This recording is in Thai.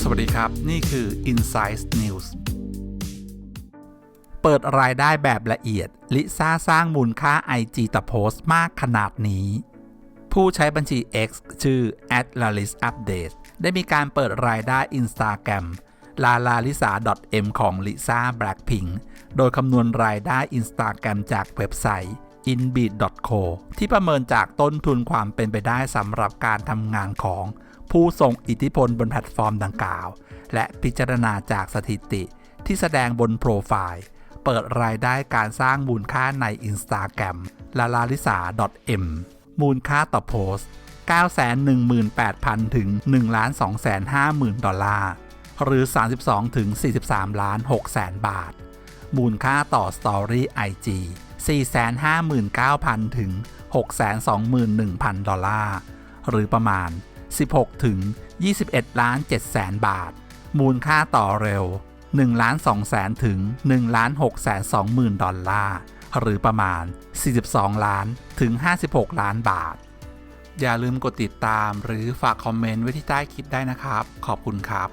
สวัสดีครับ นี่คือ Insight News เปิดรายได้แบบละเอียด ลิซ่าสร้างมูลค่า IG ต่อโพสต์มากขนาดนี้ ผู้ใช้บัญชี X ชื่อ a d l a l i s Update ได้มีการเปิดรายได้ Instagram l a l a l i s a m ของลิซ่า Blackpink โดยคำนวณรายได้ Instagram จากเว็บไซต์ inbeat.co ที่ประเมินจากต้นทุนความเป็นไปได้สำหรับการทำงานของผู้ทรงอิทธิพลบนแพลตฟอร์มดังกล่าว และพิจารณาจากสถิติที่แสดงบนโปรไฟล์ เปิดรายได้การสร้างมูลค่าใน Instagram l a l a l i s a m มูลค่าต่อโพสต์ 918,000 ถึง 1,250,000 ดอลลาร์ หรือ 32 ถึง 43 ล้าน6แสนบาท มูลค่าต่อ Story IG 459,000 ถึง 621,000 ดอลลาร์ หรือประมาณ 16 ถึง 21 ล้าน7แสนบาท มูลค่าต่อเร็ว 1 ล้าน2แสนถึง 1 ล้าน6แสน20,000 ดอลลาร์ หรือประมาณ 42 ล้านถึง 56 ล้านบาท อย่าลืมกดติดตามหรือฝากคอมเมนต์ไว้ที่ใต้คลิปได้นะครับ ขอบคุณครับ